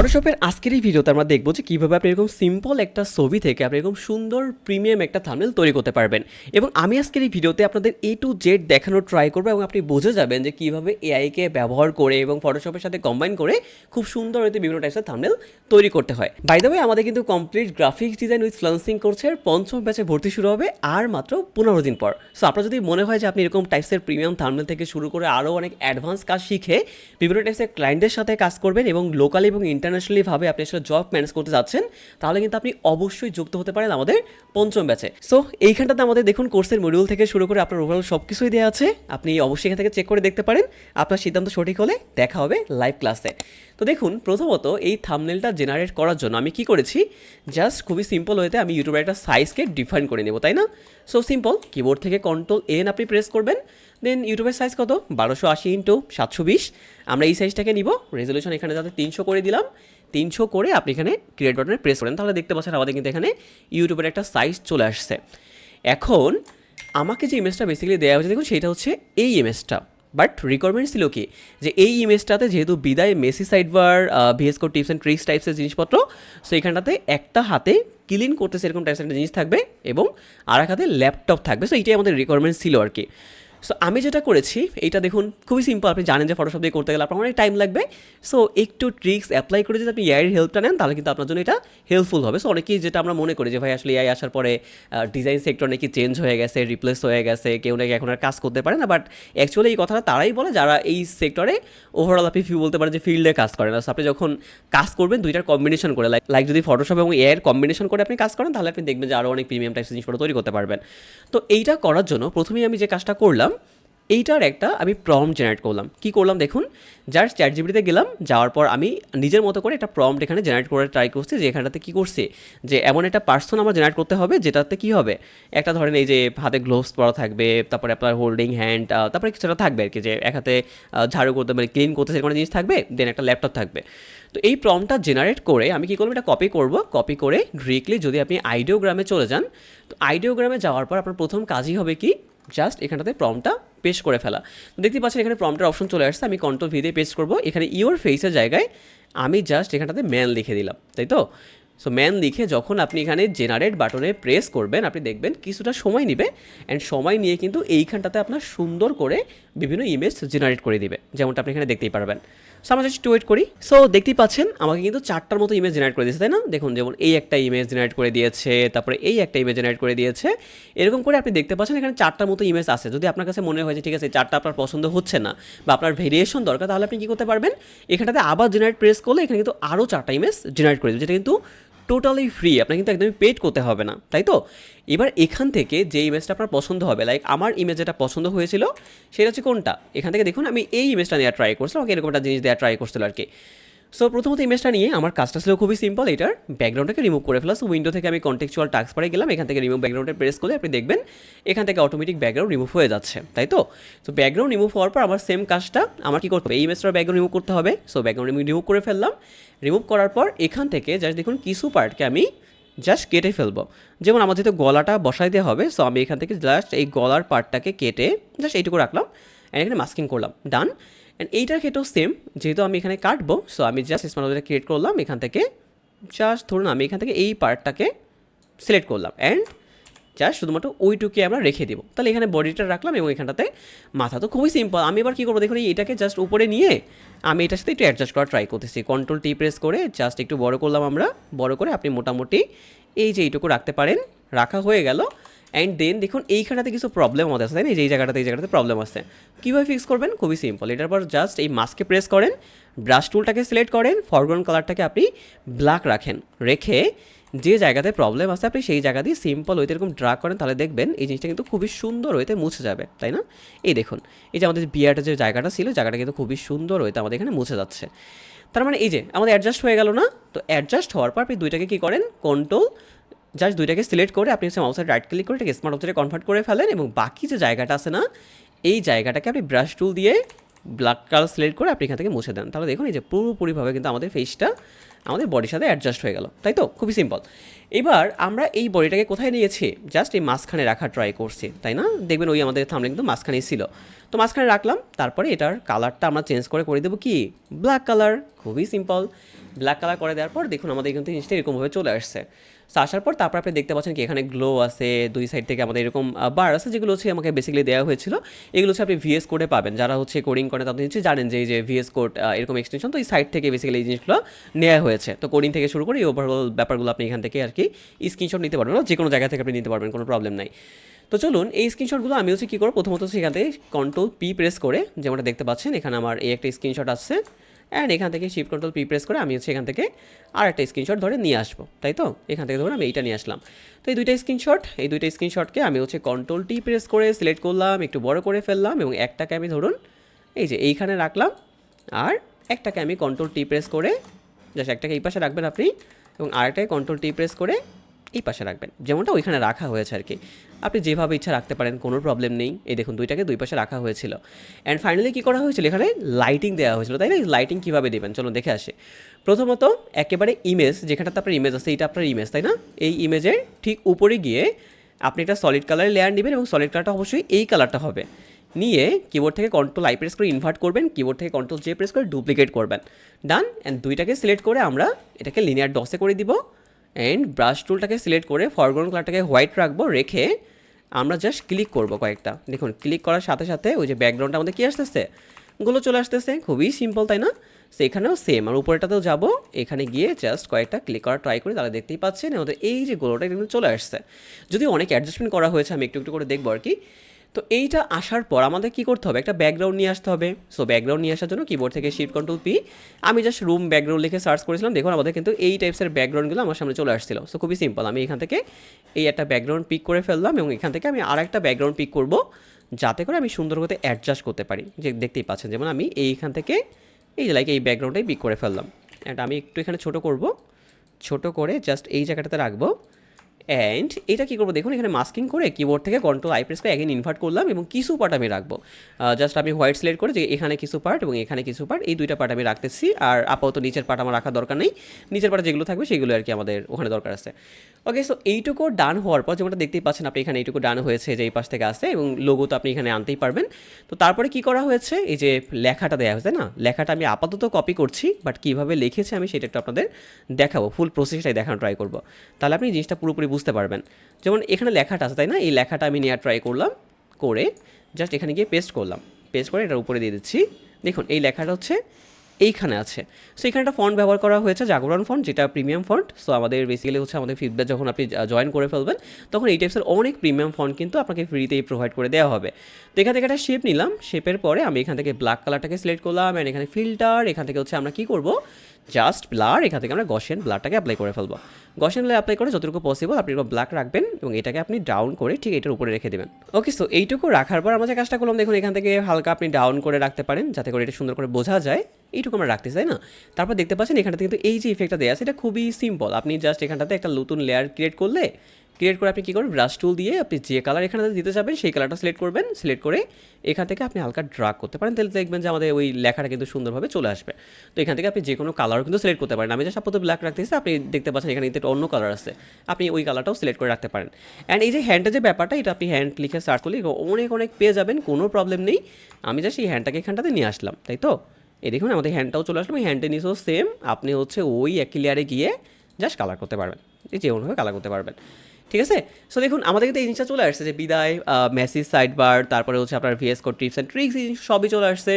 ফটোশপের আজকের এই ভিডিওতে আমরা দেখব যে কীভাবে আপনি এরকম সিম্পল একটা ছবি থেকে আপনি এরকম সুন্দর প্রিমিয়াম একটা থামনেল তৈরি করতে পারবেন। এবং আমি আজকের এই ভিডিওতে আপনাদের এ টু জেড দেখানোর ট্রাই করব এবং আপনি বুঝে যাবেন যে কীভাবে এআইকে ব্যবহার করে এবং ফটোশপের সাথে কম্বাইন করে খুব সুন্দর হতে বিভিন্ন টাইপসের থামনেল তৈরি করতে হয়। বাই দ্য আমাদের কিন্তু complete graphics design with freelancing করছে পঞ্চম ব্যাচে ভর্তি শুরু হবে আর মাত্র পনেরো দিন পর। সো আপনার যদি মনে হয় যে আপনি এরকম টাইপসের প্রিমিয়াম থামনেল থেকে শুরু করে আরও অনেক অ্যাডভান্স কাজ শিখে বিভিন্ন টাইপসের ক্লায়েন্টদের সাথে কাজ করবেন এবং লোকালি এবং ইন্টারন্যাশনালি ভাবে আপনি আসলে জব ম্যানেজ করতে যাচ্ছেন, তাহলে কিন্তু আপনি অবশ্যই যুক্ত হতে পারেন আমাদের পঞ্চম ব্যাচে সো এইখানটাতে আমাদের দেখুন কোর্সের মডিউল থেকে শুরু করে আপনার ওভারঅল সব কিছুই দেওয়া আছে। আপনি অবশ্যই এখান থেকে চেক করে দেখতে পারেন। আপনার সিদ্ধান্ত সঠিক হলে দেখা হবে লাইভ ক্লাসে তো দেখুন, প্রথমত এই থামনেলটা জেনারেট করার জন্য আমি কি করেছি? জাস্ট খুবই সিম্পল হয়েতে আমি ইউটিউবের একটা সাইজকে ডিফাইন করে নেব, তাই না? সো সিম্পল কিবোর্ড থেকে কন্ট্রোল এন আপনি প্রেস করবেন। দেন ইউটিউবের সাইজ কত? বারোশো আশি ইন্টু সাতশো বিশ। আমরা এই সাইজটাকে নিব। রেজলিউশন এখানে যাতে তিনশো করে দিলাম। তিনশো করে আপনি এখানে ক্রিয়েট বাটনে প্রেস করেন তাহলে দেখতে পাচ্ছেন আমাদের কিন্তু এখানে ইউটিউবের একটা সাইজ চলে আসছে। এখন আমাকে যে ইমেজটা বেসিক্যালি দেওয়া হয়েছে, দেখুন, সেটা হচ্ছে এই ইমেজটা বাট রিকোয়ারমেন্ট ছিল কি? যে এই ইমেজটাতে যেহেতু বিদায় messy sidebar VSCO tips and tricks টাইপসের জিনিসপত্র সো এখানটাতে একটা হাতে ক্লিন করতেছে এরকম টাইপসের একটা জিনিস থাকবে এবং আর এক হাতে ল্যাপটপ থাকবে। সো এইটাই আমাদের রিকোয়ারমেন্ট ছিল আর কি। সো আমি যেটা করেছি, এইটা দেখুন খুবই সিম্পল আপনি জানেন যে ফটোশপ দিয়ে করতে গেলে আপনার অনেক টাইম লাগবে। সো একটু ট্রিক্স অ্যাপ্লাই করে যদি আপনি এআইয়ের হেল্পটা নেন, তাহলে কিন্তু আপনার জন্য এটা হেল্পফুল হবে। সো অনেকেই যেটা আমরা মনে করি যে, ভাই, আসলে এআই আসার পরে ডিজাইন সেক্টর নাকি চেঞ্জ হয়ে গেছে রিপ্লেস হয়ে গেছে, কেউ নাকি এখন আর কাজ করতে পারে না। বাট অ্যাকচুয়ালি এই কথাটা তারাই বলে, যারা এই সেক্টরে ওভারঅল আপনি ফিউ বলতে পারেন যে ফিল্ডে কাজ করেন আপনি যখন কাজ করবেন, দুইটার কম্বিনেশন করে লাইক লাইক যদি ফটোশপ এবং এআইয়ের কম্বিনেশন করে আপনি কাজ করেন, তাহলে আপনি দেখবেন যে আরও অনেক প্রিমিয়াম টাইপস জিনিসপত্র তৈরি করতে পারবেন। তো এইটা করার জন্য প্রথমেই আমি যে কাজটা করলাম এইটার একটা আমি প্রম জেনারেট করলাম। কি করলাম দেখুন? জাস্ট চ্যাট জিবিটিতে গেলাম, যাওয়ার পর আমি নিজের মতো করে একটা প্রম্পট এখানে জেনারেট করে ট্রাই করছি, যে এখানটাতে কী করছে? যে এমন একটা পার্সন আমার জেনারেট করতে হবে, যেটাতে কী হবে? একটা ধরেন এই যে হাতে গ্লোভস পরা থাকবে, তারপরে আপনার হোল্ডিং হ্যান্ড তারপরে কিছুটা থাকবে আর কি যে এক হাতে ঝাড়ু করতে মানে ক্লিন করতে সেরকম জিনিস থাকবে দেন একটা ল্যাপটপ থাকবে। তো এই প্রমটা জেনারেট করে আমি কী করব এটা কপি করব কপি করে ডিরেক্টলি যদি আপনি আইডিওগ্রামে চলে যান, তো আইডিওগ্রামে যাওয়ার পর আপনার প্রথম কাজই হবে কি? জাস্ট এখানটাতে প্রমটা পেশ করে ফেলা। তো দেখতে পাচ্ছেন এখানে প্রমটার অপশন চলে আসছে। আমি কন্ট্রোল ভি দিয়ে পেস্ট করব। এখানে ইওর ফেসের জায়গায় আমি জাস্ট এখানটাতে ম্যান লিখে দিলাম, তাই তো? সো ম্যান লিখে যখন আপনি এখানে জেনারেট বাটনে প্রেস করবেন, আপনি দেখবেন কিছুটা সময় নেবে অ্যান্ড সময় নিয়ে কিন্তু এইখানটাতে আপনার সুন্দর করে বিভিন্ন ইমেজ জেনারেট করে দিবে, যেমনটা আপনি এখানে দেখতেই পারবেন। সো আমরা জাস্ট ওয়েট করি। সো দেখতেই পাচ্ছেন, আমাকে কিন্তু চারটার মতো ইমেজ জেনারেট করে দিয়েছে, তাই না? দেখুন, যেমন এই একটা ইমেজ জেনারেট করে দিয়েছে, তারপরে এই একটা ইমেজ জেনারেট করে দিয়েছে। এরকম করে আপনি দেখতে পাচ্ছেন, এখানে চারটার মতো ইমেজ আছে। যদি আপনার কাছে মনে হয় যে, ঠিক আছে চারটা আপনার পছন্দ হচ্ছে না বা আপনার ভেরিয়েশন দরকার, তাহলে আপনি কী করতে পারবেন? এখানটাতে আবার জেনারেট প্রেস করলে এখানে কিন্তু আরও চারটা ইমেজ জেনারেট করে দেবে, যেটা কিন্তু টোটালি ফ্রি আপনার কিন্তু একদমই পেড করতে হবে না, তাই তো? এবার এখান থেকে যে ইমেজটা আপনার পছন্দ হবে লাইক আমার ইমেজ যেটা পছন্দ হয়েছিল, সেটা হচ্ছে কোনটা? এখান থেকে দেখুন, আমি এই ইমেজটা নেওয়ার ট্রাই করছিলাম, আমাকে এরকম একটা জিনিস দেওয়া ট্রাই করছিল আর কি। সো প্রথমত ইমেজটা নিয়ে আমার কাজটা ছিল খুবই সিম্পল এটার ব্যাকগ্রাউন্ডটাকে রিমুভ করে ফেলা। সো উইন্ডো থেকে আমি কন্টেকচুয়াল টাস্ক পারে গেলাম। এখান থেকে রিমুভ ব্যাকগ্রাউন্ডে প্রেস করলে আপনি দেখবেন এখান থেকে অটোমেটিক ব্যাকগ্রাউন্ড রিমুভ হয়ে যাচ্ছে, তাই তো? সো ব্যাকগ্রাউন্ড রিমুভ হওয়ার পর আমার সেম কাজটা আমার কী করতে হবে? এই ইমেজটার ব্যাকগ্রাউন্ড রিমুভ করতে হবে। সো ব্যাকগ্রাউন্ড আমি রিমুভ করে ফেললাম। রিমুভ করার পর এখান থেকে জাস্ট দেখুন কিছু পার্টকে আমি জাস্ট কেটে ফেলব। যেমন আমার যেহেতু গলাটা বসাই দেওয়া হবে সো আমি এখান থেকে জাস্ট এই গলার পার্টটাকে কেটে জাস্ট এইটুকু রাখলাম। এখানে মাস্কিং করলাম। ডান অ্যান্ড এইটার ক্ষেত্রেও সেম যেহেতু আমি এখানে কাটবো সো আমি জাস্ট স্মার্ট ক্রিয়েট করলাম, এখান থেকে জাস্ট ধরুন আমি এখান থেকে এই পার্টটাকে সিলেক্ট করলাম। অ্যান্ড জাস্ট শুধুমাত্র ওইটুকে আমরা রেখে দেবো। তাহলে এখানে বডিটা রাখলাম এবং এখানটাতে মাথা। তো খুবই সিম্পল আমি এবার কী করব? দেখুন এই এটাকে জাস্ট উপরে নিয়ে আমি এটার সাথে একটু অ্যাডজাস্ট করার ট্রাই করতেছি। কন্ট্রোল টি প্রেস করে জাস্ট একটু বড় করলাম আমরা। বড় করে আপনি মোটামুটি এই যে এইটুকু রাখতে পারেন। রাখা হয়ে গেল। অ্যান্ড দেন দেখুন এইখানটাতে কিছু প্রবলেম আমাদের আছে, তাই না? এই জায়গাটাতে এই জায়গাটাতে প্রবলেম আছে। কীভাবে ফিক্স করবেন? খুবই সিম্পল এটার পর জাস্ট এই মাস্কে প্রেস করেন ব্রাশ টুলটাকে সিলেক্ট করেন ফরগ্রাউন্ড কালারটাকে আপনি ব্ল্যাক রাখেন। রেখে যে জায়গাতে প্রবলেম আছে, আপনি সেই জায়গা দিয়ে সিম্পল ওইতে এরকম ড্রা করেন, তাহলে দেখবেন এই জিনিসটা কিন্তু খুবই সুন্দর হইতে মুছে যাবে, তাই না? এই দেখুন, এই যে আমাদের বিয়ারটা যে জায়গাটা ছিল, জায়গাটা কিন্তু খুবই সুন্দর হইতে আমাদের এখানে মুছে যাচ্ছে। তার মানে এই যে, আমাদের অ্যাডজাস্ট হয়ে গেল না? তো অ্যাডজাস্ট হওয়ার পর আপনি দুইটাকে কী করেন? কন্ট্রোল জাস্ট দুইটাকে সিলেক্ট করে আপনি হচ্ছে মাউসের রাইট ক্লিক করে এটাকে স্মার্ট অবজেক্টে কনভার্ট করে ফেলেন এবং বাকি যে জায়গাটা আছে না, এই জায়গাটাকে আপনি ব্রাশ টুল দিয়ে ব্ল্যাক কালার সিলেক্ট করে আপনি এখান থেকে মুছে দেন। তাহলে দেখুন এই যে পুরোপুরিভাবে কিন্তু আমাদের ফেসটা আমাদের বডির সাথে অ্যাডজাস্ট হয়ে গেল। তাই তো? খুবই সিম্পল এবার আমরা এই বডিটাকে কোথায় নিয়েছি? জাস্ট এই মাঝখানে রাখার ট্রাই করছি, তাই না? দেখবেন ওই আমাদের থামলে কিন্তু মাঝখানেই ছিল। তো মাঝখানে রাখলাম, তারপরে এটার কালারটা আমরা চেঞ্জ করে করে দেবো কি? ব্ল্যাক কালার খুবই সিম্পল ব্ল্যাক কালার করে দেওয়ার পর দেখুন আমাদের থেকে জিনিসটা এরকমভাবে চলে আসছে। তো আসার পর তারপর আপনি দেখতে পাচ্ছেন কি, এখানে গ্লো আছে, দুই সাইড থেকে আমাদের এরকম বার আছে, যেগুলো হচ্ছে আমাকে বেসিক্যালি দেওয়া হয়েছিল। এগুলো হচ্ছে আপনি ভিএস কোডে পাবেন। যারা হচ্ছে কোডিং করে তাদের হচ্ছে জানেন যে এই যে ভিএস কোড এরকম এক্সটেনশন তো এই সাইড থেকে বেসিক্যালি এই জিনিসগুলো নেওয়া হয়েছে। তো কোডিং থেকে শুরু করে এই ওভারঅল ব্যাপারগুলো আপনি এখান থেকে আর কি স্ক্রিনশট নিতে পারবেন। যে কোনো জায়গা থেকে আপনি নিতে পারবেন, কোনো প্রবলেম নাই। তো চলুন, এই স্ক্রিনশটগুলো আমি হচ্ছে কী করব? প্রথমত এখান থেকে কন্ট্রোল পি প্রেস করে, যেমনটা দেখতে পাচ্ছেন, এখানে আমার এই একটা স্ক্রিনশট আসছে। অ্যান্ড এখান থেকে শিফট কন্ট্রোল পি প্রেস করে আমি হচ্ছে এখান থেকে আর একটা স্ক্রিনশট ধরে নিয়ে আসব, তাই তো? এখান থেকে ধরুন আমি এইটা নিয়ে আসলাম। তো এই দুইটা স্ক্রিনশট এই দুইটা স্ক্রিনশটকে আমি হচ্ছে কন্ট্রোল টি প্রেস করে সিলেক্ট করলাম, একটু বড় করে ফেললাম এবং একটাকে আমি ধরুন এই যে এইখানে রাখলাম আর একটাকে আমি কন্ট্রোল টি প্রেস করে জাস্ট একটাকে এই পাশে রাখবেন আপনি এবং আরেকটাকে কন্ট্রোল টি প্রেস করে এই পাশে রাখবেন। যেমনটা ওইখানে রাখা হয়েছে আর কি আপনি যেভাবে ইচ্ছা রাখতে পারেন, কোনো প্রবলেম নেই। এই দেখুন, দুইটাকে দুই পাশে রাখা হয়েছিল। অ্যান্ড ফাইনালি কী করা হয়েছিল? এখানে লাইটিং দেওয়া হয়েছিল, তাই না? লাইটিং কীভাবে দেবেন? চলুন দেখে আসে। প্রথমত, একেবারে ইমেজ যেখানটাতে আপনার ইমেজ আছে এটা আপনার ইমেজ তাই না? এই ইমেজের ঠিক উপরে গিয়ে আপনি একটা সলিড কালারের লেয়ার নেবেন এবং সলিড কালারটা অবশ্যই এই কালারটা হবে। নিয়ে কিবোর্ড থেকে কন্ট্রোল আই প্রেস করে ইনভার্ট করবেন কিবোর্ড থেকে কন্ট্রোল জে প্রেস করে ডুপ্লিকেট করবেন। ডান অ্যান্ড দুইটাকে সিলেক্ট করে আমরা এটাকে লিনিয়ার ডসে করে দিব। অ্যান্ড ব্রাশ টুলটাকে সিলেক্ট করে ফরগ্রাউন্ড কালারটাকে হোয়াইট রাখব, রেখে আমরা জাস্ট ক্লিক করব কয়েকটা। দেখুন ক্লিক করার সাথে সাথে ওই যে ব্যাকগ্রাউন্ডটা আমাদের কী আসতেছে? গুলো চলে আসতেছে, খুবই সিম্পল তাই না? সো এখানেও সেম আর উপরেটাতেও যাব। এখানে গিয়ে জাস্ট কয়েকটা ক্লিক করা ট্রাই করি তাহলে দেখতেই পাচ্ছেন, আমাদের এই যে গোলোটা কিন্তু চলে আসছে। যদি অনেক অ্যাডজাস্টমেন্ট করা হয়েছে, আমি একটু একটু করে দেখব আর কি। তো এইটা আসার পর আমাদের কী করতে হবে? একটা ব্যাকগ্রাউন্ড নিয়ে আসতে হবে। সো ব্যাকগ্রাউন্ড নিয়ে আসার জন্য কিবোর্ড থেকে শিফট কন্ট্রোল পি আমি জাস্ট রুম ব্যাকগ্রাউন্ড লিখে সার্চ করেছিলাম। দেখুন, আমাদের কিন্তু এই টাইপসের ব্যাকগ্রাউন্ডগুলো আমার সামনে চলে আসছিল। সো খুবই সিম্পল আমি এখান থেকে এই একটা ব্যাকগ্রাউন্ড পিক করে ফেললাম এবং এখান থেকে আমি আর একটা ব্যাকগ্রাউন্ড পিক করব যাতে করে আমি সুন্দর করে অ্যাডজাস্ট করতে পারি। যে দেখতেই পাচ্ছেন, যেমন আমি এইখান থেকে এই লাইক এই ব্যাকগ্রাউন্ডটাই পিক করে ফেললাম। অ্যান্ড আমি একটু এখানে ছোট করব। ছোট করে জাস্ট এই জায়গাটাতে রাখব। অ্যান্ড এটা কী করব? দেখুন, এখানে মাস্কিং করে কিবোর্ড থেকে control I press again invert করলাম এবং কিছু পার্ট আমি রাখব। জাস্ট আমি হোয়াইট সিলেক্ট করে যে এখানে কিছু পার্ট এবং এখানে কিছু পার্ট এই দুইটা পার্ট আমি রাখতেছি। আর আপাতত নিচের পার্ট আমার রাখার দরকার নেই। নিচের পার্ট যেগুলো থাকবে সেগুলো আর কি আমাদের ওখানে দরকার আছে। ওকে সো এইটুকু ডান হওয়ার পর যেমনটা দেখতেই পাচ্ছেন আপনি এখানে এইটুকু ডান হয়েছে যে এই পাশ থেকে আসে এবং লোগো তো আপনি এখানে আনতেই পারবেন। তো তারপরে কি করা হয়েছে? এই যে লেখাটা দেওয়া হয়েছে না? লেখাটা আমি আপাতত কপি করছি বাট কীভাবে লিখেছে আমি সেটা একটু আপনাদের দেখাবো। ফুল প্রসেসটাই দেখানো ট্রাই করব। তাহলে আপনি জিনিসটা পুরোপুরি বুঝতে পারবেন। যেমন এখানে লেখাটা আছে, তাই না? এই লেখাটা আমি নেওয়ার ট্রাই করলাম, করে জাস্ট এখানে গিয়ে পেস্ট করলাম। পেস্ট করে এটার উপরে দিয়ে দিচ্ছি। দেখুন, এই লেখাটা হচ্ছে এইখানে আছে। সো এখানে একটা ফন্ট ব্যবহার করা হয়েছে, জাগরণ ফন্ট যেটা প্রিমিয়াম ফন্ট সো আমাদের বেসিক্যালি হচ্ছে আমাদের ফিডব্যাক যখন আপনি জয়েন করে ফেলবেন, তখন এই টাইপসের অনেক প্রিমিয়াম ফন্ট কিন্তু আপনাকে ফ্রিতেই প্রোভাইড করে দেওয়া হবে। তো এখান থেকে একটা শেপ নিলাম। শেপের পরে আমি এখান থেকে ব্ল্যাক কালারটাকে সিলেক্ট করলাম অ্যান্ড এখানে ফিল্টার এখান থেকে হচ্ছে আমরা কী করব? জাস্ট ব্লার, এখান থেকে আমরা গসেন ব্লারটাকে অ্যাপ্লাই করে ফেলব। গসেন ব্লার অ্যাপ্লাই করে যতটুকু পসিবল আপনি এরকম ব্ল্যাক রাখবেন এবং এটাকে আপনি ডাউন করে ঠিক এটার উপরে রেখে দেবেন। ওকে সো এইটুকু রাখার পর আমরা যে কাজটা করলাম, দেখুন এখান থেকে হালকা আপনি ডাউন করে রাখতে পারেন, যাতে করে এটা সুন্দর করে বোঝা যায়। এইটুকু আমরা রাখতে চাই না? তারপর দেখতে পাচ্ছেন এখানটাতে কিন্তু এই যে ইফেক্টটা দেওয়া আছে, এটা খুবই সিম্পল আপনি জাস্ট এখানটাতে একটা নতুন লেয়ার ক্রিয়েট করলে ক্রিয়েট করে আপনি কী করবেন? ব্রাশ টুল দিয়ে আপনি যে কালার এখানে দিতে যাবেন সেই কালারটা সিলেক্ট করবেন। সিলেক্ট করে এখান থেকে আপনি হালকা ড্রাগ করতে পারেন। তাহলে দেখবেন যে আমাদের ওই লেখাটা কিন্তু সুন্দরভাবে চলে আসবে। তো এখান থেকে আপনি যে কোনো কালারও কিন্তু সিলেক্ট করতে পারেন। আমি জাস্ট আপাতত ব্ল্যাক রাখতেছি। আপনি দেখতে পাচ্ছেন এখানে কিন্তু অন্য কালার আছে। আপনি ওই কালারটাও সিলেক্ট করে রাখতে পারেন। অ্যান্ড এই যে হ্যান্ডের যে ব্যাপারটা, এটা আপনি হ্যান্ড লিখে সার্চ করলে অনেক অনেক পেয়ে যাবেন। কোনো প্রবলেম নেই। আমি জাস্ট এই হ্যান্ডটাকে এখানটাতে নিয়ে আসলাম। তাই তো? এই দেখুন, আমাদের হ্যান্ডটাও চলে আসলো। হ্যান্ডে নিচেও সেম আপনি হচ্ছে ওই একই লেয়ারে গিয়ে জাস্ট কালার করতে পারবেন। এই যেমনভাবে কালার করতে পারবেন। ঠিক আছে? সো দেখুন, আমাদের কিন্তু এই জিনিসটা চলে আসছে যে বিদায় মেসি সাইড বার তারপরে হচ্ছে আপনার VS code tips and tricks এই সবই চলে আসছে।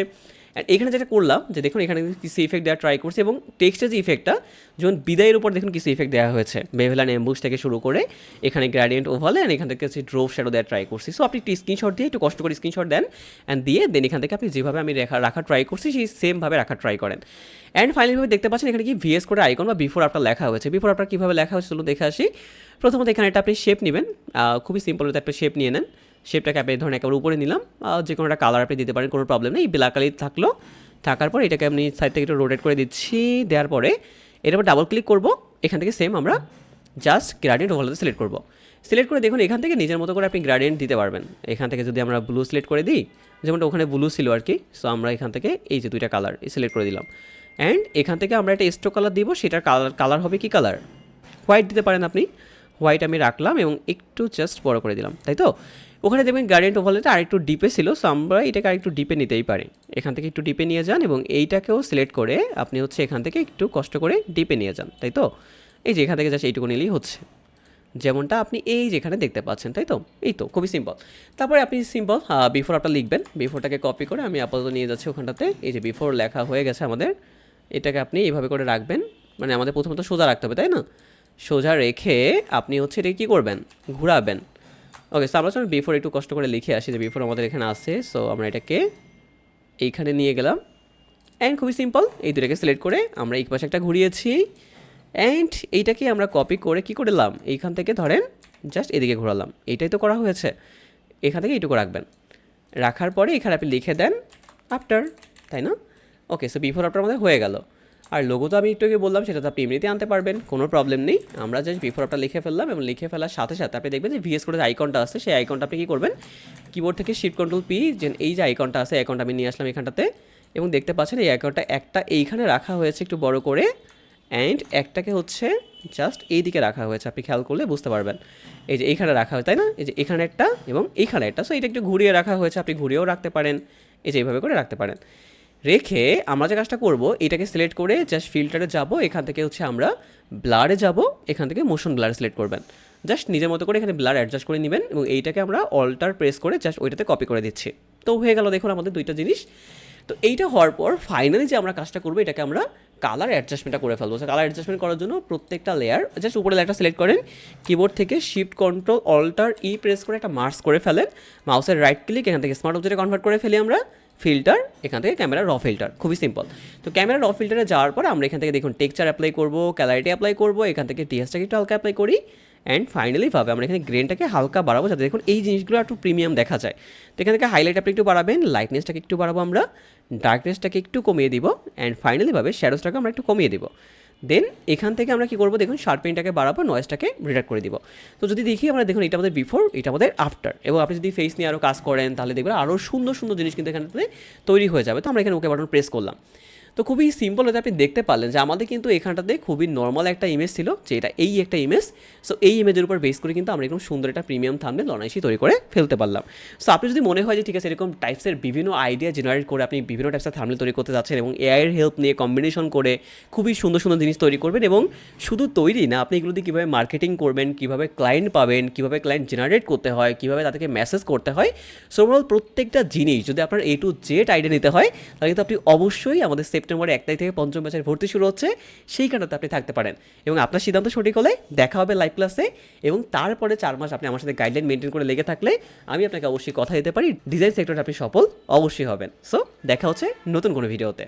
অ্যান্ড এখানে যেটা করলাম, যে দেখুন এখানে কিছু ইফেক্ট দেওয়া ট্রাই করছি এবং টেক্সটের যে ইফেক্টটা যেমন বিদায়ের উপর দেখুন কিছু ইফেক্ট দেওয়া হয়েছে। বেভেলান এম্বুস থেকে শুরু করে এখানে গ্র্যাডিয়েন্ট ওভালে অ্যান্ড এখান থেকে হচ্ছে ড্রোভ শ্যাডো দেওয়া ট্রাই করছি। সো আপনি একটি স্ক্রিনশট দিয়ে একটু কষ্ট করে স্ক্রিনশট দেন অ্যান্ড দিয়ে দেন এখান থেকে আপনি যেভাবে আমি রেখা, রাখা ট্রাই করছি, সেই সেমভাবে রাখা ট্রাই করেন। অ্যান্ড ফাইনালিভাবে দেখতে পাচ্ছেন এখানে কি ভিএস করে আইকন বা বিফোর আপনার লেখা হয়েছে। বিফোর আপনার কীভাবে লেখা হয়েছে চলুন দেখে আসি। প্রথমত এখানে একটা আপনি শেপ নেবেন। খুবই সিম্পল একটা শেপ নিয়ে নেন। শেপটাকে আপনি ধরেন একেবারে উপরে নিলাম। যে কোনো একটা কালার আপনি দিতে পারেন, কোনো প্রবলেম নেই। ব্ল্যাক কালার থাকল। থাকার পর এটাকে আপনি সাইড থেকে একটু রোটেট করে দিচ্ছি। দেওয়ার পরে এটার উপর ডাবল ক্লিক করব। এখান থেকে সেম আমরা জাস্ট গ্রাডিয়েন্ট ওভারলাতে সিলেক্ট করব। সিলেক্ট করে দেখুন, এখান থেকে নিজের মতো করে আপনি গ্রাডিয়েন্ট দিতে পারবেন। এখান থেকে যদি আমরা ব্লু সিলেক্ট করে দিই, যেমনটা ওখানে ব্লু ছিল আর কি সো আমরা এখান থেকে এই যে দুইটা কালার সিলেক্ট করে দিলাম। অ্যান্ড এখান থেকে আমরা একটা স্টো কালার দিব, সেটার কালার কালার হবে কি কালার হোয়াইট দিতে পারেন আপনি। হোয়াইট আমি রাখলাম এবং একটু জাস্ট বড় করে দিলাম, তাই তো? ওখানে দেখবেন গার্ডিয়ান ওভারলেটা আরেকটু ডিপে ছিল সো আমরা এটাকে আরেকটু ডিপে নিতেই পারি। এখান থেকে একটু ডিপে নিয়ে যান এবং এইটাকেও সিলেক্ট করে আপনি হচ্ছে এখান থেকে একটু কষ্ট করে ডিপে নিয়ে যান, তাই তো? এই যে এখান থেকে জাস্ট এইটুকু নিলেই হচ্ছে। যেমনটা আপনি এই যেখানে দেখতে পাচ্ছেন, তাই তো? এই তো, খুবই সিম্পল তারপরে আপনি সিম্পল বিফোর আপনার লিখবেন বিফোরটাকে কপি করে আমি আপাতত নিয়ে যাচ্ছি ওখানটাতে। এই যে বিফোর লেখা হয়ে গেছে আমাদের, এটাকে আপনি এইভাবে করে রাখবেন। মানে আমাদের প্রথমত সোজা রাখতে হবে, তাই না? সোজা রেখে আপনি হচ্ছে এটা কী করবেন? ঘুরাবেন। ওকে সো আমরা বিফোর একটু কষ্ট করে লিখে আসি যে বিফোর আমাদের এখানে আছে সো আমরা এটাকে এইখানে নিয়ে গেলাম। অ্যান্ড খুবই সিম্পল এই দুটাকে সিলেক্ট করে আমরা এই পাশে একটা ঘুরিয়েছি। অ্যান্ড এইটাকে আমরা কপি করে কি করলাম? এইখান থেকে ধরেন জাস্ট এদিকে ঘোরালাম। এইটাই তো করা হয়েছে। এখান থেকে এইটুকু রাখবেন। রাখার পরে এখানে আপনি লিখে দেন আফটার তাই না? ওকে সো বিফোর আফটার আমাদের হয়ে গেল। আর লোগো তো আমি একটু আগে বললাম, সেটা তো আপনি এমনিতে আনতে পারবেন, কোনো প্রবলেম নেই। আমরা জাস্ট বিফোর আফটার লিখে ফেললাম এবং লিখে ফেলার সাথে সাথে আপনি দেখবেন যে ভিএস যে আইকনটা আছে, সেই আইকনটা আপনি কী করবেন? কিবোর্ড থেকে শিফট কন্ট্রোল পি যে এই যে আইকনটা আছে আইকনটা আমি নিয়ে আসলাম এখানটাতে। এবং দেখতে পাচ্ছেন এই আইকনটা একটা এইখানে রাখা হয়েছে একটু বড় করে অ্যান্ড একটাকে হচ্ছে জাস্ট এই দিকে রাখা হয়েছে, আপনি খেয়াল করলে বুঝতে পারবেন। এই যে এইখানে রাখা হয়েছে, তাই না? এই যে এখানে একটা এবং এইখানে একটা। সো এটা একটু ঘুরিয়ে রাখা হয়েছে, আপনি ঘুরিয়েও রাখতে পারেন, এই যে এইভাবে করে রাখতে পারেন। রেখে আমরা যে কাজটা করব, এটাকে সিলেক্ট করে জাস্ট ফিল্টারে যাব, এখান থেকে হচ্ছে আমরা ব্লারে যাব, এখান থেকে মোশন ব্লার সিলেক্ট করবেন। জাস্ট নিজের মতো করে এখানে ব্লার অ্যাডজাস্ট করে নেবেন এবং এইটাকে আমরা অল্টার প্রেস করে জাস্ট ওইটাতে কপি করে দিচ্ছি। তো হয়ে গেল দেখুন আমাদের দুইটা জিনিস। তো এইটা হওয়ার পর ফাইনালি যে আমরা কাজটা করব, এটাকে আমরা কালার অ্যাডজাস্টমেন্টটা করে ফেলব। কালার অ্যাডজাস্টমেন্ট করার জন্য প্রত্যেকটা লেয়ার জাস্ট উপরে লেয়ারটা সিলেক্ট করেন কিবোর্ড থেকে shift control alter E press করে একটা মার্কস করে ফেলেন। মাউসের রাইট ক্লিক এখান থেকে স্মার্ট অবজেক্টে কনভার্ট করে ফেলি আমরা। ফিল্টার এখান থেকে ক্যামেরা র ফিল্টার খুবই সিম্পল তো ক্যামেরা র ফিল্টারে যাওয়ার পর আমরা এখান থেকে দেখুন টেক্সচার অ্যাপ্লাই করব ক্যালারিটি অ্যাপ্লাই করব, এখান থেকে টিএসটাকে একটু হালকা অ্যাপ্লাই করি অ্যান্ড ফাইনালি ভাবে আমরা এখানে গ্রেনটাকে হালকা বাড়াবো যাতে দেখুন এই জিনিসগুলো একটু প্রিমিয়াম দেখা যায়। তো এখান থেকে হাইলাইট আপনি একটু বাড়াবেন লাইটনেসটাকে একটু বাড়াবো আমরা ডার্কনেসটাকে একটু কমিয়ে দিব অ্যান্ড ফাইনালি ভাবে শ্যাডোসটাকে আমরা একটু কমিয়ে দিব। দেন এখান থেকে আমরা কি করব? দেখুন শার্পেনটাকে বাড়াবো নয়েজটাকে রিডাক্ট করে দিব। তো যদি দেখি আমরা, দেখুন, এটা আমাদের বিফোর এটা আমাদের আফটার এবং আপনি যদি ফেস নিয়ে আরও কাজ করেন, তাহলে দেখবেন আরও সুন্দর সুন্দর জিনিস কিন্তু এখানে তৈরি হয়ে যাবে। তো আমরা এখানে ওকে বাটন প্রেস করলাম। তো খুবই সিম্পল হতে আপনি দেখতে পারলেন যে আমাদের কিন্তু এখানটাতে খুবই নর্মাল একটা ইমেজ ছিল, যে এটা এই একটা ইমেজ সো এই ইমেজের উপর বেস করে কিন্তু আমরা এরকম সুন্দর একটা প্রিমিয়াম থামলে অনায়াসই তৈরি করে ফেলতে পারলাম। সো আপনি যদি মনে হয় যে ঠিক আছে, এরকম টাইপসের বিভিন্ন আইডিয়া জেনারেট করে আপনি বিভিন্ন টাইপসের থামলে তৈরি করতে যাচ্ছেন এবং এআইয়ের হেল্প নিয়ে কম্বিনেশন করে খুবই সুন্দর সুন্দর জিনিস তৈরি করবেন এবং শুধু তৈরি না, আপনি এগুলো দিয়ে কীভাবে মার্কেটিং করবেন, কীভাবে ক্লায়েন্ট পাবেন, কীভাবে ক্লায়েন্ট জেনারেট করতে হয়, কীভাবে তাদেরকে মেসেজ করতে হয় সো ওভারঅল প্রত্যেকটা জিনিস যদি আপনার এ টু জেড আইডিয়া নিতে হয়, তাহলে কিন্তু আপনি অবশ্যই আমাদের সেপ্টেম্বরের এক তারিখ থেকে পঞ্চম ব্যাচের ভর্তি শুরু হচ্ছে, সেই কারণে আপনি থাকতে পারেন। এবং আপনার সিদ্ধান্ত সঠিক হলে দেখা হবে লাইভ ক্লাসে এবং তারপরে চার মাস আপনি আমার সাথে গাইডলাইন মেনটেন করে লেগে থাকলে আমি আপনাকে অবশ্যই কথা দিতে পারি ডিজাইন সেক্টরে আপনি সফল অবশ্যই হবেন। সো দেখা হচ্ছে নতুন কোনো ভিডিওতে